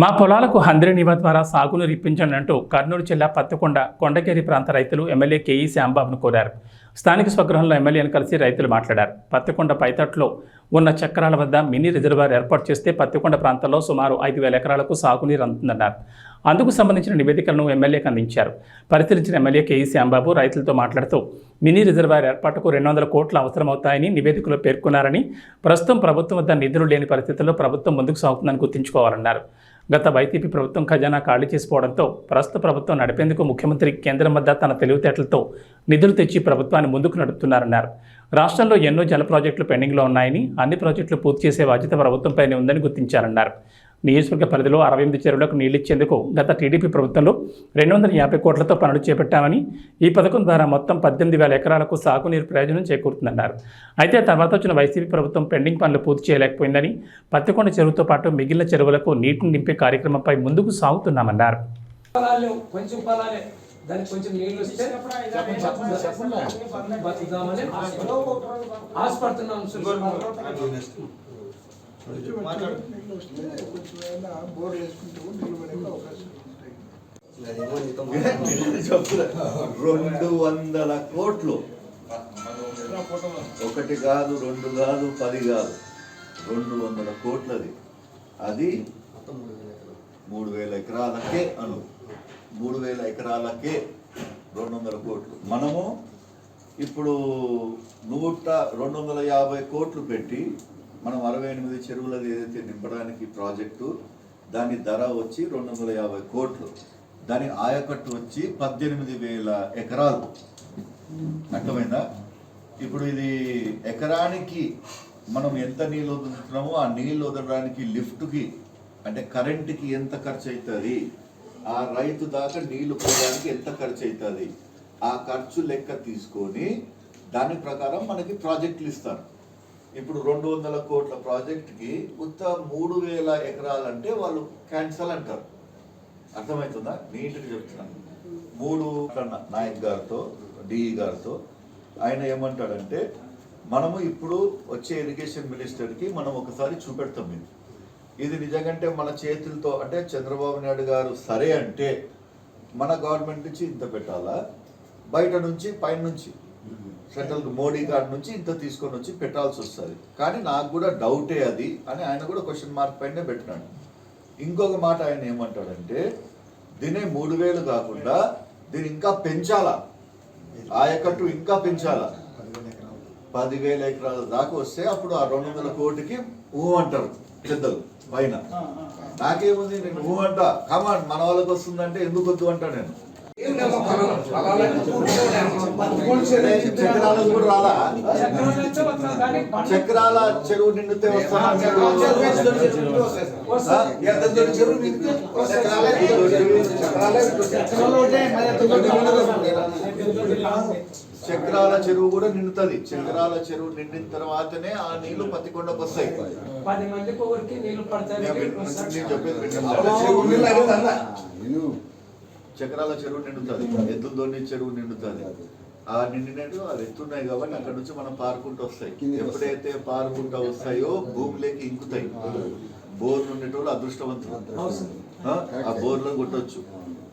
మా పొలాలకు హంద్రి నివ ద్వారా సాగును రిప్పించండి అంటూ కర్నూలు జిల్లా పత్తికొండ కొండకేరి ప్రాంత రైతులు ఎమ్మెల్యే కేఈ శాంబాబును కోరారు. స్థానిక స్వగృహంలో ఎమ్మెల్యేను కలిసి రైతులు మాట్లాడారు. పత్తికొండ పైతట్లో ఉన్న చక్రాల వద్ద మినీ రిజర్వాయర్ ఏర్పాటు చేస్తే పత్తికొండ ప్రాంతంలో సుమారు ఐదు వేల ఎకరాలకు సాగునీరు అందుతుందన్నారు. అందుకు సంబంధించిన నివేదికలను ఎమ్మెల్యేకి అందించారు. పరిశీలించిన ఎమ్మెల్యే కేఈ శ్యాంబాబు రైతులతో మాట్లాడుతూ మినీ రిజర్వాయర్ ఏర్పాటుకు రెండు వందల కోట్లు అవసరమవుతాయని నివేదికలో పేర్కొన్నారని ప్రస్తుతం ప్రభుత్వం వద్ద నిధులు లేని పరిస్థితుల్లో ప్రభుత్వం ముందుకు సాగుతుందని గుర్తుంచుకోవాలన్నారు. గత వైసీపీ ప్రభుత్వం ఖజానా ఖాళీ చేసుకోవడంతో ప్రస్తుత ప్రభుత్వం నడిపేందుకు ముఖ్యమంత్రి కేంద్రం వద్ద తన తెలివితేటలతో నిధులు తెచ్చి ప్రభుత్వాన్ని ముందుకు నడుపుతున్నారన్నారు. రాష్ట్రంలో ఎన్నో జల ప్రాజెక్టులు పెండింగ్లో ఉన్నాయని అన్ని ప్రాజెక్టులు పూర్తి చేసే బాధ్యత ప్రభుత్వంపైనే ఉందని గుర్తించారన్నారు. నియోజకవర్గ పరిధిలో అరవై ఎనిమిది చెరువులకు నీళ్ళిచ్చేందుకు గత టీడీపీ ప్రభుత్వంలో రెండు వందల యాభై కోట్లతో పనులు చేపట్టామని ఈ పథకం ద్వారా మొత్తం పద్దెనిమిది వేల ఎకరాలకు సాగునీరు ప్రయోజనం చేకూరుతుందన్నారు. అయితే తర్వాత వచ్చిన వైసీపీ ప్రభుత్వం పెండింగ్ పనులు పూర్తి చేయలేకపోయిందని పత్తికొండ చెరువుతో పాటు మిగిలిన చెరువులకు నీటిని నింపే కార్యక్రమంపై ముందుకు సాగుతున్నామన్నారు. దానికి కొంచెం నీళ్ళు వస్తే వేసుకుంటూ అవకాశం రెండు వందల కోట్లు. ఒకటి కాదు రెండు కాదు పది కాదు. రెండు వందల కోట్లది. అది మూడు వేల ఎకరాలకే అను. మూడు వేల ఎకరాలకే రెండు వందల కోట్లు. మనము ఇప్పుడు నూట రెండు వందల యాభై కోట్లు పెట్టి మనం అరవై ఎనిమిది చెరువులది ఏదైతే నింపడానికి ప్రాజెక్టు దాని ధర వచ్చి రెండు వందల యాభై కోట్లు. దాని ఆయకట్టు వచ్చి పద్దెనిమిది వేల ఎకరాలు. అర్థమైందా? ఇప్పుడు ఇది ఎకరానికి మనం ఎంత నీళ్ళు వదులుతున్నామో ఆ నీళ్ళు వదలడానికి లిఫ్ట్కి అంటే కరెంటుకి ఎంత ఖర్చు అవుతుంది ఆ రైతు దాకా నీళ్ళు పోయడానికి ఎంత ఖర్చు అవుతుంది ఆ ఖర్చు లెక్క తీసుకొని దాని ప్రకారం మనకి ప్రాజెక్టులు ఇస్తారు. ఇప్పుడు రెండు వందల కోట్ల ప్రాజెక్ట్కి ఉత్త మూడు వేల ఎకరాలంటే వాళ్ళు క్యాన్సల్ అంటారు. అర్థమవుతుందా? నీట్గా చెప్తున్నాను. మూడు కన్నా నాయక్ గారితో డిఈ గారితో ఆయన ఏమంటాడంటే మనము ఇప్పుడు వచ్చే ఇరిగేషన్ మినిస్టర్కి మనం ఒకసారి చూపెడతాం ఇది. ఇది నిజంగంటే మన చేతులతో అంటే చంద్రబాబు నాయుడు గారు సరే అంటే మన గవర్నమెంట్ నుంచి ఇంత పెట్టాలా? బయట నుంచి పైన నుంచి సెంట్రల్ మోడీ గారి నుంచి ఇంత తీసుకొని వచ్చి పెట్టాల్సి వస్తుంది. కానీ నాకు కూడా డౌటే అది అని ఆయన కూడా క్వశ్చన్ మార్క్ పైనే పెట్టినాడు. ఇంకొక మాట ఆయన ఏమంటాడంటే దీనే మూడు వేలు కాకుండా దీన్ని ఇంకా పెంచాలా? ఆయకట్టు ఇంకా పెంచాలా? పదివేల ఎకరాల దాకా వస్తే అప్పుడు ఆ రెండు వందల కోటికి ఊ అంటారు పెద్దలు పైన. నాకేముంది? నేను ఊ అంట. కమాన్ మన వాళ్ళకి వస్తుందంటే ఎందుకు వద్దు అంటా నేను. చక్రాలకు కూడా రాలా చక్రాల చెరువు నిండితే చక్రాల చెరువు కూడా నిండుతుంది. చక్రాల చెరువు నిండిన తర్వాతనే ఆ నీళ్ళు పత్తికొండకు వస్తాయి. పది మందికి ఒకరికి నీళ్ళు పడతాయి. నేను చెప్పేది వినండి. చక్రాల చెరువు నిండుతుంది ఎద్దులతోని చెరువు నిండుతుంది. ఆ నిండినట్టు అది ఎత్తున్నాయి కాబట్టి అక్కడ నుంచి మనం పారుకుంటూ వస్తాయి. ఎప్పుడైతే పారుకుంటూ వస్తాయో భూమిలోకి ఇంకుతాయి. బోర్లు ఉండేటోళ్ళు అదృష్టవంతులు. ఆ? బోర్లో కొట్టొచ్చు.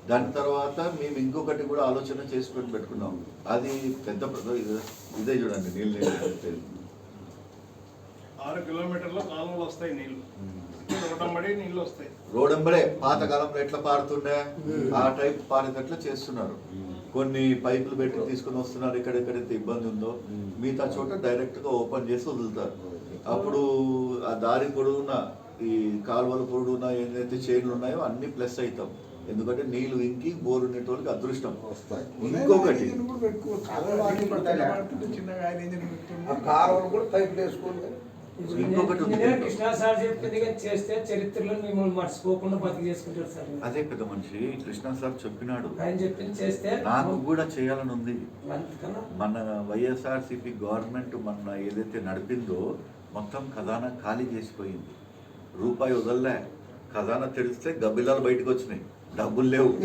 దాని తర్వాత మేము ఇంకొకటి కూడా ఆలోచన చేసుకొని పెట్టుకున్నాం. అది పెద్ద ఇదే- చూడండి నీళ్ళు నీళ్ళు. ఆరు కిలోమీటర్ల కాలువలు వస్తాయి వస్తాయి రోడంబడే పాతకాలంలో ఎట్లా పారుతుండే? ఆ టైప్ పారేటట్లు చేస్తున్నారు. కొన్ని పైపులు పెట్టి తీసుకొని వస్తున్నారు ఎక్కడెక్కడైతే ఇబ్బంది ఉందో. మిగతా చోట డైరెక్ట్గా ఓపెన్ చేసి వదులుతారు. అప్పుడు ఆ దారి పొడవున ఈ కాలువల పొడవున ఏదైతే చైన్లు ఉన్నాయో అన్ని ప్లస్ అవుతాం. ఎందుకంటే నీళ్ళు ఇంకి బోరు ఉండేటోళ్ళకి అదృష్టం. ఇంకొకటి. కాలువలు కూడా పైపులు వేసుకోండి ఇంకొకటి చెప్పింది చేస్తే చరిత్రలో మిమ్మల్ని మర్చిపోకుండా బతికి చేసుకుంటారు సార్. అదే పెద్ద మనిషి కృష్ణ సార్ చెప్పినాడు. ఆయన చెప్పింది చేస్తే నాకు కూడా చేయాలని ఉంది. మన వైఎస్ఆర్సిపి గవర్నమెంట్ మన ఏదైతే నడిపిందో మొత్తం ఖజానా ఖాళీ చేసిపోయింది. రూపాయి వదలలే. ఖజానా తెరిస్తే గబ్బిలాలు బయటకు వచ్చినాయి. డబ్బులు లేవు?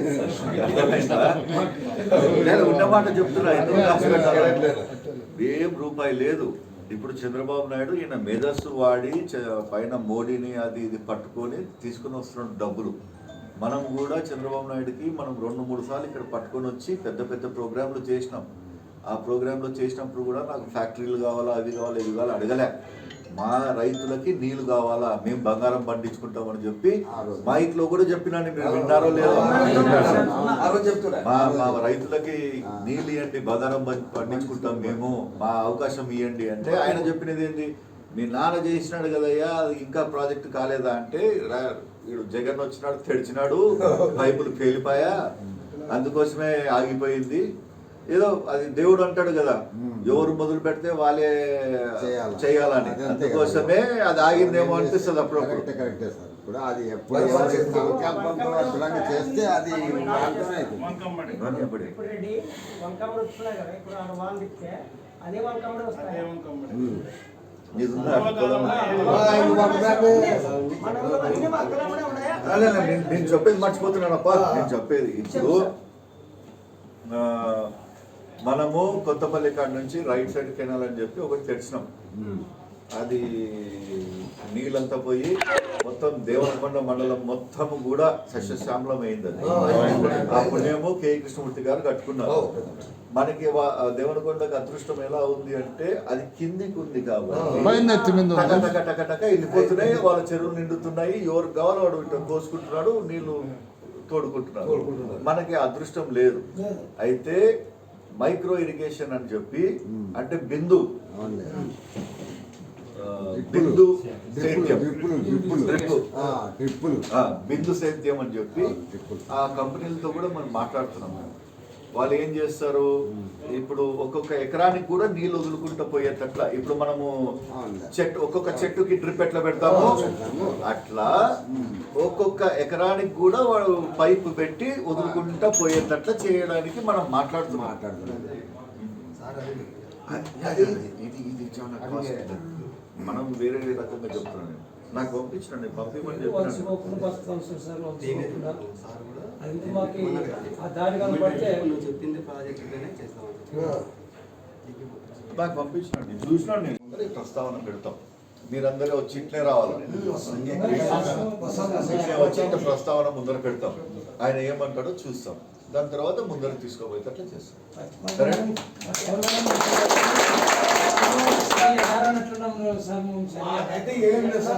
నేను ఉన్న మాట చెప్తున్నా ఎందుకు? ఏం రూపాయి లేదు. ఇప్పుడు చంద్రబాబు నాయుడు ఈయన మేధస్సు వాడి చ- పైన మోడీని అది ఇది పట్టుకొని తీసుకుని వస్తున్న డబ్బులు. మనం కూడా చంద్రబాబు నాయుడుకి మనం రెండు మూడు సార్లు ఇక్కడ పట్టుకొని వచ్చి పెద్ద పెద్ద ప్రోగ్రాంలు చేసినాం. ఆ ప్రోగ్రాంలో చేసినప్పుడు కూడా నాకు ఫ్యాక్టరీలు కావాలా అవి కావాలా ఇవి కావాలా అడగలే. మా రైతులకి నీళ్ళు కావాలా? మేము బంగారం పండించుకుంటామని చెప్పి మైక్లో కూడా చెప్పినాను మీరు విన్నారో లేదో? మా మా రైతులకి నీళ్ళు ఇవ్వండి బంగారం పండించుకుంటాం మేము. మా అవకాశం ఇవ్వండి అంటే ఆయన చెప్పినది ఏంటి? మీ నాన్న చేసినాడు కదయ్యా అది ఇంకా ప్రాజెక్ట్ కాలేదా అంటే వీడు జగన్ వచ్చినాడు తెడిచినాడు పైపులు పేలిపాయా అందుకోసమే ఆగిపోయింది. ఏదో అది దేవుడు అంటాడు కదా ఎవరు మొదలు పెడితే వాళ్ళే చేయాలి. చేయాలని. అందుకోసమే అది ఆగిందేమో అనిపిస్తుంది అప్పుడప్పుడు. ఇప్పుడు అది ఎప్పుడు సంకల్పంతో చేస్తే అది నేను చెప్పేది మర్చిపోతున్నానప్పా. నేను చెప్పేది ఇప్పుడు ఆ, మనము కొత్తపల్లి కాడ నుంచి రైట్ సైడ్ కెనాల్ అని చెప్పి ఒకటి తెచ్చినాం. అది నీళ్ళంతా పోయి మొత్తం దేవరకొండ మండలం మొత్తం కూడా సస్యశ్యామలం అయింది అది. ఆ పుణ్యము కే. కృష్ణమూర్తి గారు కట్టుకున్నారు. మనకి దేవరకొండకి అదృష్టం ఎలా ఉంది అంటే అది కిందికి ఉంది కాబట్టి వెళ్ళిపోతున్నాయి. వాళ్ళ చెరువులు నిండుతున్నాయి. ఎవరు కావాలో వాడు కోసుకుంటున్నాడు నీళ్ళు తోడుకుంటున్నాడు. మనకి అదృష్టం లేదు. అయితే మైక్రో ఇరిగేషన్ అని చెప్పి అంటే బిందు. బిందు సేద్యం. బిందు సేద్యం అని చెప్పి ఆ, కంపెనీలతో కూడా మనం మాట్లాడుతున్నాం. వాళ్ళు ఏం చేస్తారు? ఇప్పుడు ఒక్కొక్క ఎకరానికి కూడా నీళ్ళు వదులుకుంటూ పోయేటట్ల. ఇప్పుడు మనము. చెట్టు ఒక్కొక్క చెట్టుకి డ్రిప్ ఎట్లా పెడతాము? అట్లా ఒక్కొక్క ఎకరానికి కూడా వాడు పైపు పెట్టి వదులుకుంటా పోయేటట్ల చేయడానికి మనం మాట్లాడుతున్నాం. ఇది ఇది చాలా కాస్ట్ ఉంటుంది. మనం వేరే రకంగా చెప్తున్నాను నేను. నాకు పంపించండి చెప్పింది ప్రాజెక్టుగానే నాకు పంపించండి చూసినాను నేను ప్రస్తావన పెడతాం మీరందరూ వచ్చి ఇట్లే రావాలి వచ్చి ఇంత ప్రస్తావన ముందర పెడతాం ఆయన ఏమంటాడో చూస్తాం దాని తర్వాత ముందర తీసుకోబోయేటట్లు చేస్తాం సరే అయితే ఏం లేదు సార్